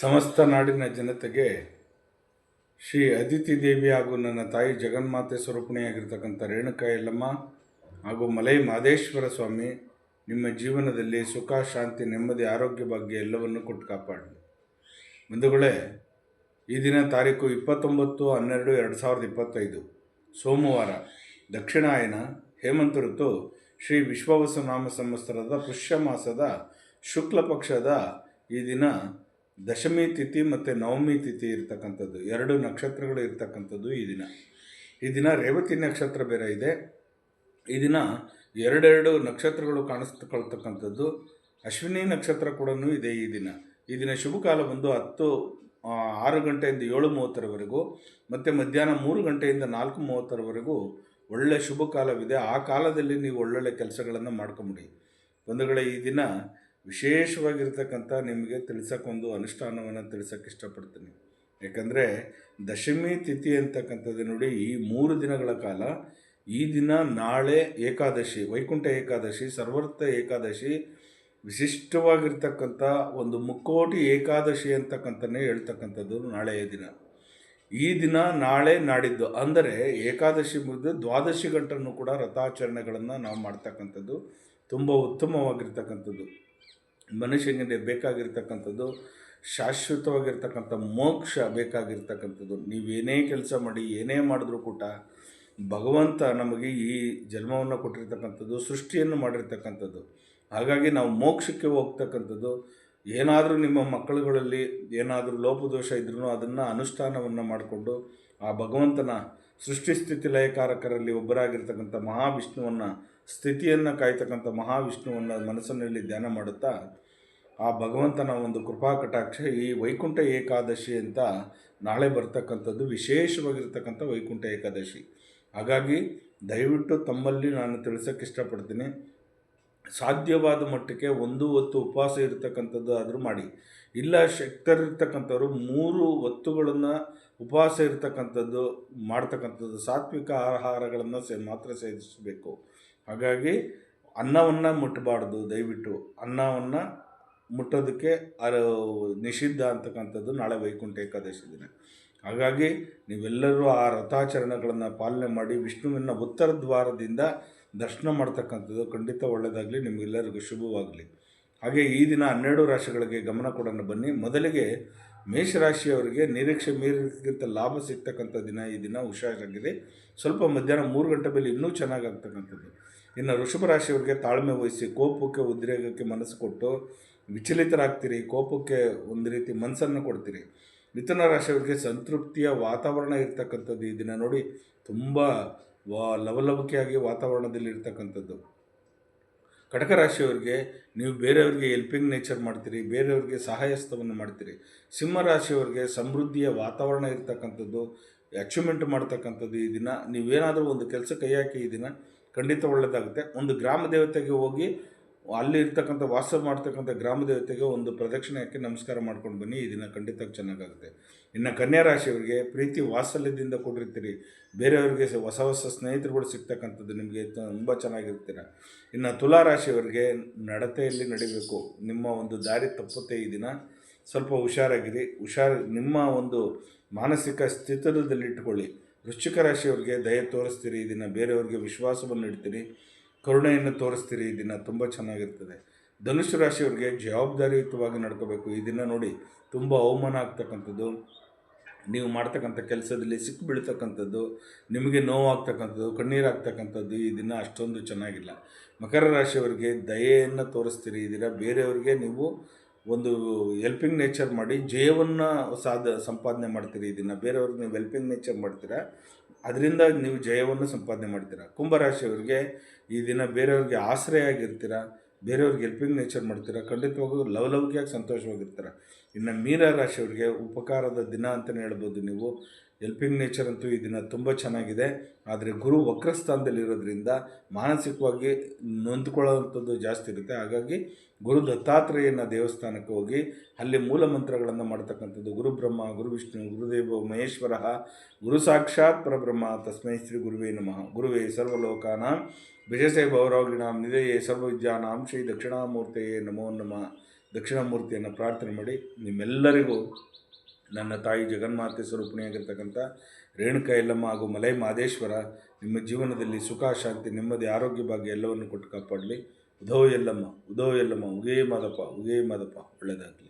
ಸಮಸ್ತ ನಾಡಿನ ಜನತೆಗೆ ಶ್ರೀ ಅದಿತಿ ದೇವಿ ಹಾಗೂ ನನ್ನ ತಾಯಿ ಜಗನ್ಮಾತೆ ಸ್ವರೂಪಿಣಿಯಾಗಿರ್ತಕ್ಕಂಥ ರೇಣುಕಾ ಯಲ್ಲಮ್ಮ ಹಾಗೂ ಮಲೈ ಮಾದೇಶ್ವರ ಸ್ವಾಮಿ ನಿಮ್ಮ ಜೀವನದಲ್ಲಿ ಸುಖ, ಶಾಂತಿ, ನೆಮ್ಮದಿ, ಆರೋಗ್ಯ ಭಾಗ್ಯ ಎಲ್ಲವನ್ನು ಕೊಟ್ಟು ಕಾಪಾಡಲಿ. ಬಂಧುಗಳೇ, ಈ ದಿನ ತಾರೀಕು ಇಪ್ಪತ್ತೊಂಬತ್ತು, ಹನ್ನೆರಡು, ಎರಡು ಸಾವಿರದ ಇಪ್ಪತ್ತೈದು, ಸೋಮವಾರ, ದಕ್ಷಿಣಾಯನ ಹೇಮಂತ ಋತು ಶ್ರೀ ವಿಶ್ವವಸನಾಮ ಸಂವತ್ಸರದ ಪುಷ್ಯ ಮಾಸದ ಶುಕ್ಲ ಪಕ್ಷದ ಈ ದಿನ ದಶಮಿ ತಿಥಿ ಮತ್ತು ನವಮಿ ತಿಥಿ ಇರ್ತಕ್ಕಂಥದ್ದು, ಎರಡು ನಕ್ಷತ್ರಗಳು ಇರ್ತಕ್ಕಂಥದ್ದು ಈ ದಿನ. ಈ ದಿನ ರೇವತಿ ನಕ್ಷತ್ರ ಬೇರೆ ಇದೆ. ಈ ದಿನ ಎರಡೆರಡು ನಕ್ಷತ್ರಗಳು ಕಾಣಿಸ್ಕೊಳ್ತಕ್ಕಂಥದ್ದು. ಅಶ್ವಿನಿ ನಕ್ಷತ್ರ ಕೂಡ ಇದೆ ಈ ದಿನ. ಈ ದಿನ ಶುಭ ಕಾಲ ಬಂದು ಹತ್ತು ಆರು ಗಂಟೆಯಿಂದ ಏಳು ಮೂವತ್ತರವರೆಗೂ ಮತ್ತು ಮಧ್ಯಾಹ್ನ ಮೂರು ಗಂಟೆಯಿಂದ ನಾಲ್ಕು ಮೂವತ್ತರವರೆಗೂ ಒಳ್ಳೆಯ ಶುಭ ಕಾಲವಿದೆ. ಆ ಕಾಲದಲ್ಲಿ ನೀವು ಒಳ್ಳೊಳ್ಳೆ ಕೆಲಸಗಳನ್ನು ಮಾಡ್ಕೊಂಬಿಡಿ. ಬಂಧುಗಳೇ, ಈ ದಿನ ವಿಶೇಷವಾಗಿರ್ತಕ್ಕಂಥ ನಿಮಗೆ ತಿಳಿಸೋಕ್ಕೊಂದು ಅನುಷ್ಠಾನವನ್ನು ತಿಳಿಸೋಕ್ಕೆ ಇಷ್ಟಪಡ್ತೀನಿ. ಯಾಕಂದರೆ ದಶಮಿ ತಿಥಿ ಅಂತಕ್ಕಂಥದ್ದು ನೋಡಿ ಈ ಮೂರು ದಿನಗಳ ಕಾಲ, ಈ ದಿನ ನಾಳೆ ಏಕಾದಶಿ, ವೈಕುಂಠ ಏಕಾದಶಿ ಸರ್ವರ್ಥ ಏಕಾದಶಿ ವಿಶಿಷ್ಟವಾಗಿರ್ತಕ್ಕಂಥ ಒಂದು ಮುಕ್ಕೋಟಿ ಏಕಾದಶಿ ಅಂತಕ್ಕಂಥನೇ ಹೇಳ್ತಕ್ಕಂಥದ್ದು ನಾಳೆಯ ದಿನ. ಈ ದಿನ ನಾಳೆ ನಾಡಿದ್ದು, ಅಂದರೆ ಏಕಾದಶಿ ಮುಗಿದು ದ್ವಾದಶಿ ಗಂಟನ್ನು ಕೂಡ ರಥಾಚರಣೆಗಳನ್ನು ನಾವು ಮಾಡ್ತಕ್ಕಂಥದ್ದು, ತುಂಬ ಉತ್ತಮವಾಗಿರ್ತಕ್ಕಂಥದ್ದು. ಮನುಷ್ಯನಿಗೆ ಬೇಕಾಗಿರ್ತಕ್ಕಂಥದ್ದು, ಶಾಶ್ವತವಾಗಿರ್ತಕ್ಕಂಥ ಮೋಕ್ಷ ಬೇಕಾಗಿರ್ತಕ್ಕಂಥದ್ದು. ನೀವೇನೇ ಕೆಲಸ ಮಾಡಿ, ಏನೇ ಮಾಡಿದ್ರೂ ಕೂಡ ಭಗವಂತ ನಮಗೆ ಈ ಜನ್ಮವನ್ನು ಕೊಟ್ಟಿರ್ತಕ್ಕಂಥದ್ದು, ಸೃಷ್ಟಿಯನ್ನು ಮಾಡಿರ್ತಕ್ಕಂಥದ್ದು. ಹಾಗಾಗಿ ನಾವು ಮೋಕ್ಷಕ್ಕೆ ಹೋಗ್ತಕ್ಕಂಥದ್ದು, ಏನಾದರೂ ನಿಮ್ಮ ಮಕ್ಕಳುಗಳಲ್ಲಿ ಏನಾದರೂ ಲೋಪದೋಷ ಇದ್ರೂ ಅದನ್ನು ಅನುಷ್ಠಾನವನ್ನು ಮಾಡಿಕೊಂಡು ಆ ಭಗವಂತನ ಸೃಷ್ಟಿ ಸ್ಥಿತಿ ಲಯಕಾರಕರಲ್ಲಿ ಒಬ್ಬರಾಗಿರ್ತಕ್ಕಂಥ ಮಹಾವಿಷ್ಣುವನ್ನು, ಸ್ಥಿತಿಯನ್ನು ಕಾಯ್ತಕ್ಕಂಥ ಮಹಾವಿಷ್ಣುವನ್ನು ಮನಸ್ಸಿನಲ್ಲಿ ಧ್ಯಾನ ಮಾಡುತ್ತಾ ಆ ಭಗವಂತನ ಒಂದು ಕೃಪಾ ಕಟಾಕ್ಷ, ಈ ವೈಕುಂಠ ಏಕಾದಶಿ ಅಂತ ನಾಳೆ ಬರ್ತಕ್ಕಂಥದ್ದು ವಿಶೇಷವಾಗಿರ್ತಕ್ಕಂಥ ವೈಕುಂಠ ಏಕಾದಶಿ. ಹಾಗಾಗಿ ದಯವಿಟ್ಟು ತಮ್ಮಲ್ಲಿ ನಾನು ತಿಳಿಸೋಕ್ಕೆ ಇಷ್ಟಪಡ್ತೀನಿ. ಸಾಧ್ಯವಾದ ಮಟ್ಟಕ್ಕೆ ಒಂದು ಹೊತ್ತು ಉಪವಾಸ ಇರತಕ್ಕಂಥದ್ದು ಆದರೂ ಮಾಡಿ. ಇಲ್ಲ ಶಕ್ತರಿರ್ತಕ್ಕಂಥವ್ರು ಮೂರು ಹೊತ್ತುಗಳನ್ನು ಉಪವಾಸ ಇರತಕ್ಕಂಥದ್ದು ಮಾಡ್ತಕ್ಕಂಥದ್ದು, ಸಾತ್ವಿಕ ಆಹಾರಗಳನ್ನು ಸೇ ಮಾತ್ರ ಸೇವಿಸಬೇಕು. ಹಾಗಾಗಿ ಅನ್ನವನ್ನು ಮುಟ್ಟಬಾರ್ದು ದಯವಿಟ್ಟು. ಅನ್ನವನ್ನು ಮುಟ್ಟೋದಕ್ಕೆ ನಿಷಿದ್ಧ ಅಂತಕ್ಕಂಥದ್ದು ನಾಳೆ ವೈಕುಂಠ ಏಕಾದಶಿ ದಿನ. ಹಾಗಾಗಿ ನೀವೆಲ್ಲರೂ ಆ ರಥಾಚರಣೆಗಳನ್ನು ಪಾಲನೆ ಮಾಡಿ ವಿಷ್ಣುವಿನ ಉತ್ತರ ದ್ವಾರದಿಂದ ದರ್ಶನ ಮಾಡ್ತಕ್ಕಂಥದ್ದು ಖಂಡಿತ ಒಳ್ಳೆಯದಾಗಲಿ ನಿಮಗೆಲ್ಲರಿಗೂ ಶುಭವಾಗಲಿ. ಹಾಗೆ ಈ ದಿನ ಹನ್ನೆರಡು ರಾಶಿಗಳಿಗೆ ಗಮನ ಕೊಡೋಣ ಬನ್ನಿ. ಮೊದಲಿಗೆ ಮೇಷರಾಶಿಯವರಿಗೆ ನಿರೀಕ್ಷೆ ಮೀರಿಗಿಂತ ಲಾಭ ಸಿಗ್ತಕ್ಕಂಥ ದಿನ ಈ ದಿನ ಹುಷಾರಾಗಿದೆ. ಸ್ವಲ್ಪ ಮಧ್ಯಾಹ್ನ ಮೂರು ಗಂಟೆ ಮೇಲೆ ಇನ್ನೂ ಚೆನ್ನಾಗಾಗ್ತಕ್ಕಂಥದ್ದು ಇನ್ನು ವೃಷಭ ರಾಶಿಯವರಿಗೆ ತಾಳ್ಮೆ ವಹಿಸಿ, ಕೋಪಕ್ಕೆ ಉದ್ರೇಕಕ್ಕೆ ಮನಸ್ಸು ಕೊಟ್ಟು ವಿಚಲಿತರಾಗ್ತೀರಿ, ಕೋಪಕ್ಕೆ ಒಂದು ರೀತಿ ಮನಸ್ಸನ್ನು ಕೊಡ್ತೀರಿ. ಮಿಥುನ ರಾಶಿಯವರಿಗೆ ಸಂತೃಪ್ತಿಯ ವಾತಾವರಣ ಇರ್ತಕ್ಕಂಥದ್ದು ಈ ದಿನ ನೋಡಿ. ತುಂಬ ಲವಲವಿಕೆಯಾಗಿ ವಾತಾವರಣದಲ್ಲಿ ಇರ್ತಕ್ಕಂಥದ್ದು. ಕಟಕ ರಾಶಿಯವರಿಗೆ ನೀವು ಬೇರೆಯವ್ರಿಗೆ ಹೆಲ್ಪಿಂಗ್ ನೇಚರ್ ಮಾಡ್ತೀರಿ, ಬೇರೆಯವ್ರಿಗೆ ಸಹಾಯಸ್ತವನ್ನು ಮಾಡ್ತೀರಿ. ಸಿಂಹ ರಾಶಿಯವರಿಗೆ ಸಮೃದ್ಧಿಯ ವಾತಾವರಣ ಇರ್ತಕ್ಕಂಥದ್ದು ಅಚೀವ್ಮೆಂಟ್ ಮಾಡ್ತಕ್ಕಂಥದ್ದು ಈ ದಿನ. ನೀವೇನಾದರೂ ಒಂದು ಕೆಲಸ ಕೈ ಹಾಕಿ ಈ ದಿನ ಖಂಡಿತ ಒಳ್ಳೆಯದಾಗುತ್ತೆ ಒಂದು ಗ್ರಾಮ ದೇವತೆಗೆ ಹೋಗಿ ಅಲ್ಲಿ ಇರ್ತಕ್ಕಂಥ ವಾಸ ಮಾಡ್ತಕ್ಕಂಥ ಗ್ರಾಮ ದೇವತೆಗೆ ಒಂದು ಪ್ರದಕ್ಷಿಣೆ ಹಾಕಿ ನಮಸ್ಕಾರ ಮಾಡ್ಕೊಂಡು ಬನ್ನಿ ಇದನ್ನು ದಿನ ಖಂಡಿತ ಚೆನ್ನಾಗಾಗುತ್ತೆ. ಇನ್ನು ಕನ್ಯಾ ರಾಶಿಯವರಿಗೆ ಪ್ರೀತಿ ವಾತ್ಸಲ್ಯದಿಂದ ಕೊಟ್ಟಿರ್ತೀರಿ ಬೇರೆಯವರಿಗೆ ಹೊಸ ಹೊಸ ಸ್ನೇಹಿತರುಗಳು ಸಿಗ್ತಕ್ಕಂಥದ್ದು ನಿಮಗೆ ತುಂಬ ಚೆನ್ನಾಗಿರ್ತೀರ. ಇನ್ನು ತುಲಾ ರಾಶಿಯವರಿಗೆ ನಡತೆಯಲ್ಲಿ ನಡಿಬೇಕು. ನಿಮ್ಮ ಒಂದು ದಾರಿ ತಪ್ಪುತ್ತೆ ಈ ದಿನ. ಸ್ವಲ್ಪ ಹುಷಾರಾಗಿರಿ. ಹುಷಾರ್ ನಿಮ್ಮ ಒಂದು ಮಾನಸಿಕ ಸ್ಥಿತದಲ್ಲಿಟ್ಟುಕೊಳ್ಳಿ ವೃಶ್ಚಿಕ ರಾಶಿಯವ್ರಿಗೆ ದಯೆ ತೋರಿಸ್ತೀರಿ, ಈ ದಿನ ಬೇರೆಯವ್ರಿಗೆ ವಿಶ್ವಾಸವನ್ನು ಇಡ್ತೀರಿ, ಕರುಣೆಯನ್ನು ತೋರಿಸ್ತೀರಿ ಇದನ್ನು ದಿನ ತುಂಬ ಚೆನ್ನಾಗಿರ್ತದೆ. ಧನುಷ್ಯ ರಾಶಿಯವ್ರಿಗೆ ಜವಾಬ್ದಾರಿಯುತವಾಗಿ ನಡ್ಕೋಬೇಕು. ಇದನ್ನು ದಿನ ನೋಡಿ ತುಂಬ ಅವಮಾನ ಆಗ್ತಕ್ಕಂಥದ್ದು, ನೀವು ಮಾಡ್ತಕ್ಕಂಥ ಕೆಲಸದಲ್ಲಿ ಸಿಕ್ಕಿ ಬೀಳ್ತಕ್ಕಂಥದ್ದು, ನಿಮಗೆ ನೋವಾಗ್ತಕ್ಕಂಥದ್ದು ಕಣ್ಣೀರಾಗ್ತಕ್ಕಂಥದ್ದು ಈ ದಿನ ಅಷ್ಟೊಂದು ಚೆನ್ನಾಗಿಲ್ಲ. ಮಕರ ರಾಶಿಯವರಿಗೆ ದಯೆಯನ್ನು ತೋರಿಸ್ತೀರಿ ಇದೀರ ಬೇರೆಯವರಿಗೆ ನೀವು ಒಂದು ಹೆಲ್ಪಿಂಗ್ ನೇಚರ್ ಮಾಡಿ ಜಯವನ್ನು ಸಾಧ ಸಂಪಾದನೆ ಮಾಡ್ತೀರಿ ಈ ದಿನ. ಬೇರೆಯವ್ರಿಗೆ ನೀವು ಹೆಲ್ಪಿಂಗ್ ನೇಚರ್ ಮಾಡ್ತೀರಾ? ಅದರಿಂದ ನೀವು ಜಯವನ್ನು ಸಂಪಾದನೆ ಮಾಡ್ತೀರಾ. ಕುಂಭರಾಶಿಯವರಿಗೆ ಈ ದಿನ ಬೇರೆಯವ್ರಿಗೆ ಆಶ್ರಯ ಆಗಿರ್ತೀರಾ, ಬೇರೆಯವ್ರಿಗೆ ಹೆಲ್ಪಿಂಗ್ ನೇಚರ್ ಮಾಡ್ತೀರಾ ಖಂಡಿತವಾಗೂ ಲವಲವಿಕೆಯಾಗಿ ಸಂತೋಷವಾಗಿರ್ತಾರೆ. ಇನ್ನು ಮೀನ ರಾಶಿಯವರಿಗೆ ಉಪಕಾರದ ದಿನ ಅಂತಲೇ ಹೇಳ್ಬೋದು ನೀವು. ಹೆಲ್ಪಿಂಗ್ ನೇಚರ್ ಅಂತೂ ಈ ದಿನ ತುಂಬ ಚೆನ್ನಾಗಿದೆ. ಆದರೆ ಗುರು ವಕ್ರಸ್ಥಾನದಲ್ಲಿರೋದ್ರಿಂದ ಮಾನಸಿಕವಾಗಿ ನೊಂದ್ಕೊಳ್ಳೋವಂಥದ್ದು ಜಾಸ್ತಿ ಇರುತ್ತೆ. ಹಾಗಾಗಿ ಗುರು ದತ್ತಾತ್ರೇಯನ ದೇವಸ್ಥಾನಕ್ಕೆ ಹೋಗಿ ಅಲ್ಲಿ ಮೂಲ ಮಂತ್ರಗಳನ್ನು ಮಾಡ್ತಕ್ಕಂಥದ್ದು ಗುರು ಬ್ರಹ್ಮ, ಗುರು ವಿಷ್ಣು, ಗುರುದೇವ ಮಹೇಶ್ವರ, ಗುರು ಸಾಕ್ಷಾತ್ ಪರಬ್ರಹ್ಮ ತಸ್ಮೈ ಶ್ರೀ ಗುರುವೇ ನಮಃ. ಗುರುವೇ ಸರ್ವಲೋಕಾನ ವಿಜಯಸೇ ಭವರೋಗಿಣಾಂ ನಿಧಯೇ ಸರ್ವವಿದ್ಯಾನಾಂ ಶ್ರೀ ದಕ್ಷಿಣಾಮೂರ್ತಿಯೇ ನಮೋ ನಮಃ. ದಕ್ಷಿಣಾಮೂರ್ತಿಯನ್ನು ಪ್ರಾರ್ಥನೆ ಮಾಡಿ ನಿಮ್ಮೆಲ್ಲರಿಗೂ ನನ್ನ ತಾಯಿ ಜಗನ್ಮಾತೆ ಸ್ವರೂಪಣಿಯಾಗಿರ್ತಕ್ಕಂಥ ರೇಣುಕಾ ಎಲ್ಲಮ್ಮ ಹಾಗೂ ಮಲೈ ಮಾದೇಶ್ವರ ನಿಮ್ಮ ಜೀವನದಲ್ಲಿ ಸುಖ, ಶಾಂತಿ, ನೆಮ್ಮದಿ, ಆರೋಗ್ಯ ಭಾಗ್ಯ ಎಲ್ಲವನ್ನು ಕೊಟ್ಟು ಕಾಪಾಡಲಿ. ಉದೋ ಎಲ್ಲಮ್ಮ ಉದೋ ಎಲ್ಲಮ್ಮ, ಉಗೇ ಮಾದಪ್ಪ ಉಗೇ ಮಾದಪ್ಪ, ಒಳ್ಳೆಯದಾಗಲಿ.